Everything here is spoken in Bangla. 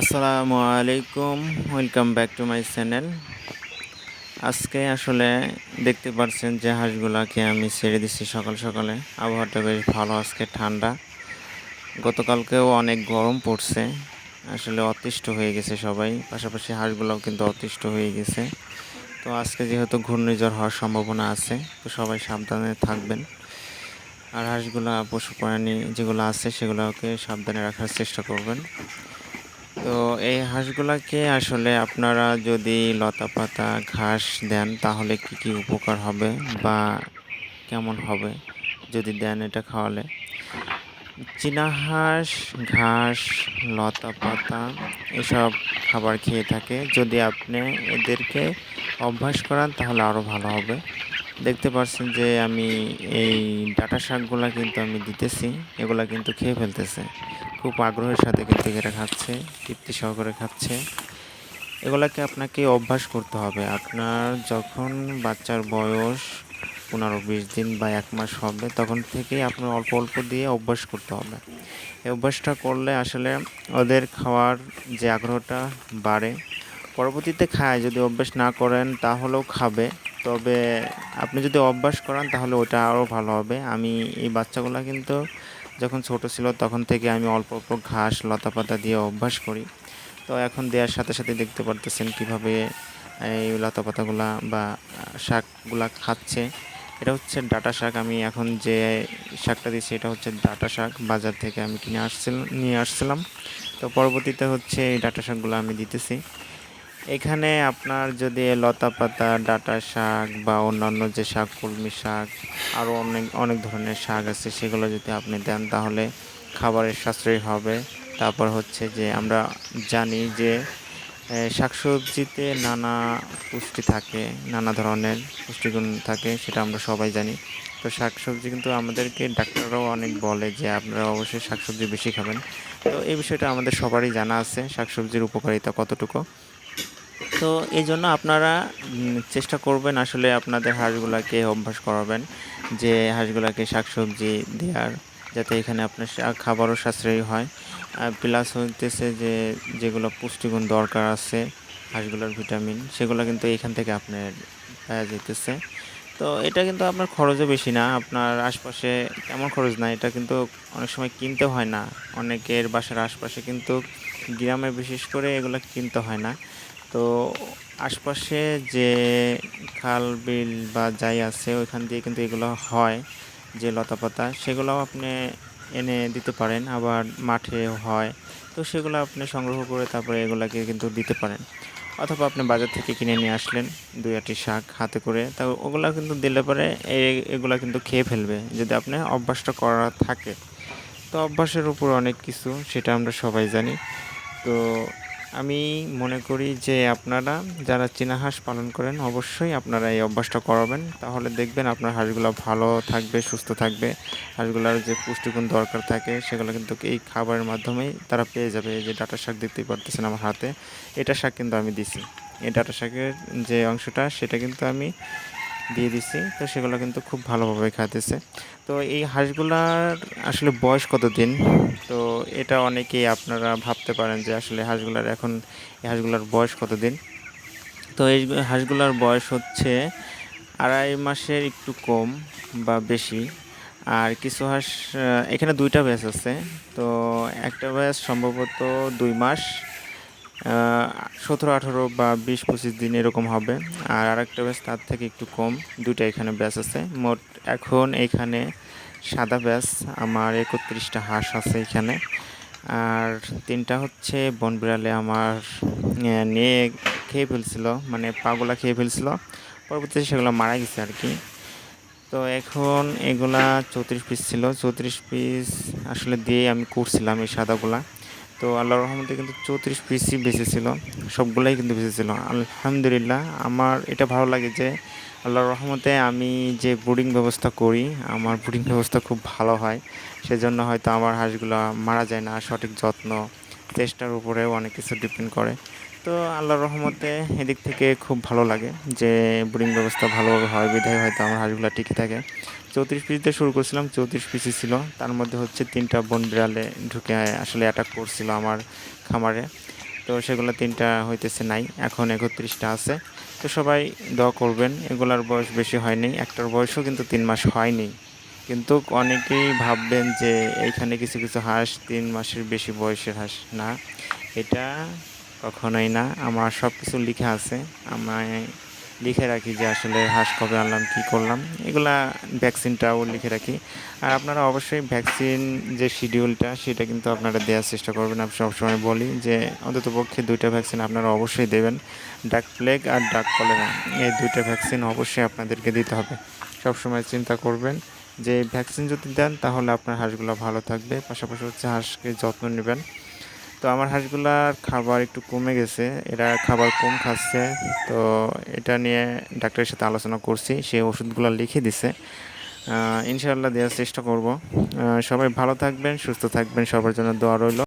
আসসালামু আলাইকুম welcome back to my channel আজকে আসলে দেখতে পাচ্ছেন যে হাঁসগুলাকে আমি ছেড়ে দিচ্ছি সকাল সকালে। আবহাওয়াটা বেশ ভালো, আজকে ঠান্ডা। গতকালকেও অনেক গরম পড়ছে। আসলে অতিষ্ঠ হয়ে গেছে সবাই, পাশাপাশি হাঁসগুলোও কিন্তু অতিষ্ঠ হয়ে গেছে। তো আজকে যেহেতু ঘূর্ণিঝড় হওয়ার সম্ভাবনা আছে, তো সবাই সাবধানে থাকবেন। আর হাঁসগুলা পশু প্রাণী যেগুলো আছে, সেগুলোকে সাবধানে রাখার চেষ্টা করবেন। তো এই হাঁসগুলাকে আসলে আপনারা যদি লতা পাতা ঘাস দেন, তাহলে কি কি উপকার হবে বা কেমন হবে যদি দেন এটা খাওয়ালে? চীনা হাঁস, ঘাস লতা পাতা এসব খাবার খেয়ে থাকে। যদি আপনি এদেরকে অভ্যাস করান, তাহলে আরও ভালো হবে। দেখতে পাচ্ছেন যে আমি এই ডাটা শাকগুলা কিন্তু আমি দিতেছি, এগুলা কিন্তু খেয়ে ফেলতেছে। খুব আগ্রহের সাথে কিন্তু এরা খাচ্ছে, তৃপ্তি সহকারে খাচ্ছে। এগুলাকে আপনাকে অভ্যাস করতে হবে। আপনার যখন বাচ্চার বয়স পনেরো বিশ দিন বা এক মাস হবে, তখন থেকেই আপনার অল্প অল্প দিয়ে অভ্যাস করতে হবে। এই অভ্যাসটা করলে আসলে ওদের খাওয়ার যে আগ্রহটা বাড়ে। পরবর্তীতে খায়, যদি অভ্যাস না করেন তাহলেও খাবে। তবে আপনি যদি অভ্যাস করান তাহলে ওটা আরও ভালো হবে। আমি এই বাচ্চাগুলো কিন্তু যখন ছোট ছিল তখন থেকে আমি অল্প অল্প ঘাস, লতা পাতা দিয়ে অভ্যাস করি। তো এখন দেওয়ার সাথে সাথে দেখতে পারতেছেন কীভাবে এই লতা পাতাগুলা বা শাকগুলা খাচ্ছে। এটা হচ্ছে ডাটা শাক। আমি এখন যে শাকটা দিচ্ছি এটা হচ্ছে ডাটা শাক। বাজার থেকে আমি কিনে আসছিলাম নিয়ে আসছিলাম। তো পরবর্তীতে হচ্ছে এই ডাটা শাকগুলো আমি দিতেছি। এখানে আপনার যদি লতা পাতা, ডাঁটা শাক বা অন্যান্য যে শাক, কলমি শাক, আরও অনেক অনেক ধরনের শাক আছে, সেগুলো যদি আপনি দেন, তাহলে খাবারের সাশ্রয় হবে। তারপর হচ্ছে যে আমরা জানি যে শাকসবজিতে নানা পুষ্টি থাকে, নানা ধরনের পুষ্টিগুণ থাকে, সেটা আমরা সবাই জানি। তো শাকসবজি কিন্তু আমাদেরকে ডাক্তাররাও অনেক বলে যে, আপনারা অবশ্যই শাকসবজি বেশি খাবেন। তো এই বিষয়টা আমাদের সবারই জানা আছে, শাকসবজির উপকারিতা কতটুকু। তো এই জন্য আপনারা চেষ্টা করবেন আসলে আপনাদের হাঁসগুলাকে অভ্যাস করাবেন, যে হাঁসগুলাকে শাকসবজি দেওয়ার, যাতে এখানে আপনার খাবারও সাশ্রয়ী হয়। প্লাস হইতেছে যে, যেগুলো পুষ্টিগুণ দরকার আছে, হাঁসগুলোর ভিটামিন সেগুলো কিন্তু এখান থেকে আপনার পাওয়া যেতেছে তো এটা কিন্তু আপনার খরচও বেশি না, আপনার আশপাশে তেমন খরচ না, এটা কিন্তু অনেক সময় কিনতে হয় না। অনেকের বাসার আশপাশে কিন্তু গ্রামে বিশেষ করে এগুলো কিনতে হয় না। তো আশপাশে যে খাল, বিল বা যাই আছে, ওইখান দিয়ে কিন্তু এগুলো হয়, যে লতা পাতা সেগুলোও আপনি এনে দিতে পারেন। আবার মাঠে হয়, তো সেগুলো আপনি সংগ্রহ করে তারপরে এগুলাকে কিন্তু দিতে পারেন। অথবা আপনি বাজার থেকে কিনে নিয়ে আসলেন, দুই আটি শাক হাতে করে, তা ওগুলো কিন্তু দিলে পরে এগুলো কিন্তু খেয়ে ফেলবে। যদি আপনি অভ্যাসটা করা থাকে। তো অভ্যাসের উপর অনেক কিছু, সেটা আমরা সবাই জানি। তো আমি মনে করি যে আপনারা যারা চীনা হাঁস পালন করেন, অবশ্যই আপনারা এই অভ্যাসটা করাবেন। তাহলে দেখবেন আপনার হাঁসগুলো ভালো থাকবে, সুস্থ থাকবে। হাঁসগুলোর যে পুষ্টিগুণ দরকার থাকে, সেগুলো কিন্তু এই খাবারের মাধ্যমেই তারা পেয়ে যাবে। এই যে ডাটা শাক দেখতেই পারতেছেন আমার হাতে, এটা শাক কিন্তু আমি দিছি। এই ডাটা শাকের যে অংশটা, সেটা কিন্তু আমি দিয়ে দিছি। তো সেগুলো কিন্তু খুব ভালোভাবে খাইতেছে। তো এই হাঁসগুলার আসলে বয়স কত দিন তো এটা অনেকেই আপনারা ভাবতে পারেন যে আসলে হাঁসগুলার এখন, এই হাঁসগুলার বয়স কত দিন তো এই হাঁসগুলার বয়স হচ্ছে আড়াই মাসের একটু কম বা বেশি। আর কিছু হাঁস এখানে দুইটা ব্যাচ আছে। তো একটা ব্যাচ সম্ভবত দুই মাস। সতেরো, আঠারো বা বিশ, পঁচিশ দিন এরকম হবে। আর আরেকটা ব্যাচ তার থেকে একটু কম দুটো এখানে ব্যাচ আছে। মোট এখন এখানে সাদা ব্যাচ আমার একত্রিশটা হাঁস আছে এখানে। আর তিনটা হচ্ছে বন বিড়ালে আমার নিয়ে খেয়ে ফেলছিল মানে পাগুলা খেয়ে ফেলছিল। পরবর্তীতে সেগুলো মারা গেছে আর কি। তো এখন এগুলা চৌত্রিশ পিস ছিল। চৌত্রিশ পিস আসলে দিয়ে আমি করছিলাম এই সাদাগুলা। তো আল্লাহর রহমতে কিন্তু চৌত্রিশ পিসই বেঁচেছিল সবগুলাই কিন্তু বেঁচেছিল আলহামদুলিল্লাহ, আমার এটা ভালো লাগে যে আল্লাহর রহমতে আমি যে বোর্ডিং ব্যবস্থা করি, আমার বোর্ডিং ব্যবস্থা খুব ভালো হয়। সেজন্য হয়তো আমার হাঁসগুলো মারা যায় না, সঠিক যত্ন, চেষ্টার উপরেও অনেক কিছু ডিপেন্ড করে। তো আল্লাহর রহমতে এদিক থেকে খুব ভালো লাগে যে ব্রিডিং ব্যবস্থা ভালোভাবে হয় বিধায় হয়তো আমার হাঁসগুলো টিকে থাকে। চৌত্রিশ পিস দিয়ে শুরু করছিলাম, চৌত্রিশ পিসই ছিল। তার মধ্যে হচ্ছে তিনটা বন বিড়ালে ঢুকে আসলে অ্যাটাক করছিল আমার খামারে। তো সেগুলো তিনটা হইতেছে নাই, এখন একত্রিশটা আছে। তো সবাই দোয়া করবেন, এগুলার বয়স বেশি হয়নি, একটার বয়সও কিন্তু তিন মাস হয়নি। কিন্তু অনেকেই ভাববেন যে এইখানে কিছু কিছু হাঁস তিন মাসের বেশি বয়সের হাঁস না। এটা কখনোই না। আমার সব কিছু লিখে আছে। আমায় লিখে রাখি যে আসলে হাঁস কবে আনলাম, কী করলাম। এগুলা ভ্যাকসিনটাও লিখে রাখি। আর আপনারা অবশ্যই ভ্যাকসিন যে শিডিউলটা সেটা কিন্তু আপনারা দেওয়ার চেষ্টা করবেন। আমি সবসময় বলি যে অন্তত পক্ষে দুইটা ভ্যাকসিন আপনারা অবশ্যই দেবেন। ডাক প্লেগ আর ডাক কলেরা এই দুইটা ভ্যাকসিন অবশ্যই আপনাদেরকে দিতে হবে। সবসময় চিন্তা করবেন যে ভ্যাকসিন যদি দেন, তাহলে আপনার হাঁসগুলো ভালো থাকবে। পাশাপাশি হচ্ছে হাঁসকে যত্ন নেবেন। তো আমার হাঁসগুলার খাবার একটু কমে গেছে। এরা খাবার কম খাচ্ছে। তো এটা নিয়ে ডাক্তারের সাথে আলোচনা করছি। সে ওষুধগুলো লিখে দিছে। ইনশাআল্লাহ দেওয়ার চেষ্টা করব। সবাই ভালো থাকবেন, সুস্থ থাকবেন। সবার জন্য দোয়া রইল।